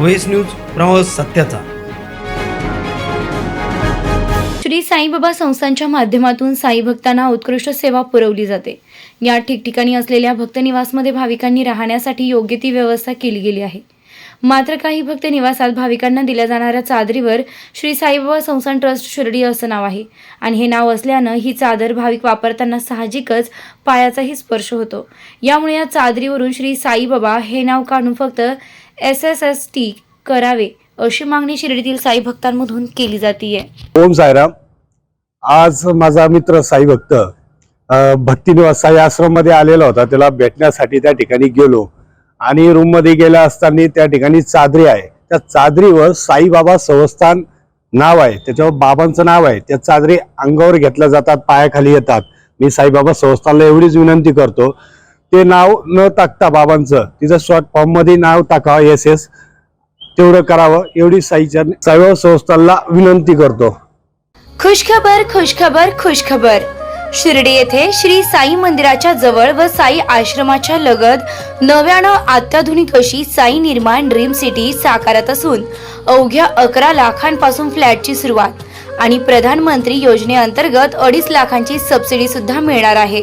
व्हेस news प्रवास सत्याचा. श्री साईबाबा संस्थांच्या माध्यमातून साई भक्तांना उत्कृष्ट सेवा पुरवली जाते. या ठिकठिकाणी असलेल्या भक्तनिवासमध्ये भाविकांनी राहण्यासाठी योग्य ती व्यवस्था केली गेली आहे. मात्र काही भक्त निवासात भाविकांना दिल्या जाणाऱ्या चादरीवर श्री साईबाबा संस्थान ट्रस्ट शिर्डी असं नाव आहे. आणि हे नाव असल्यानं ही चादर भाविक वापरताना साहजिकच पायाचाही स्पर्श होतो. यामुळे या चादरीवरून श्री साईबाबा हे नाव काढून फक्त एस एस एस टी करावे अशी मागणी शिर्डीतील साई भक्तांमधून केली जाते ओम साईराम. आज माझा मित्र साई भक्त अ, भक्तिनिवास साई आश्रममध्ये आलेला होता. त्याला भेटण्यासाठी त्या ठिकाणी गेलो. आणि रूममध्ये गेल्या असताना त्या ठिकाणी चादरी आहे. त्या चादरीवर साईबाबा संस्थान नाव आहे. त्याच्यावर बाबांचं नाव आहे. त्या चादरी अंगावर घेतल्या जातात पायाखाली येतात. मी साईबाबा संस्थानला एवढीच विनंती करतो. ते नाव न टाकता बाबांचं तिचं शॉर्ट फॉर्ममध्ये नाव टाकावं एस एस तेवढं करावं एवढी साईच्या साईबाबा संस्थांना विनंती करतो. खुशखबर खुशखबर खुशखबर. शिर्डी येथे श्री साई मंदिराच्या जवळ व साई आश्रमाच्या लगत नव्यानं अत्याधुनिक अशी साई निर्माण ड्रीम सिटी साकारत असून अवघ्या अकरा लाखांपासून फ्लॅटची सुरुवात आणि प्रधानमंत्री योजनेअंतर्गत अडीच लाखांची सबसिडी सुद्धा मिळणार आहे.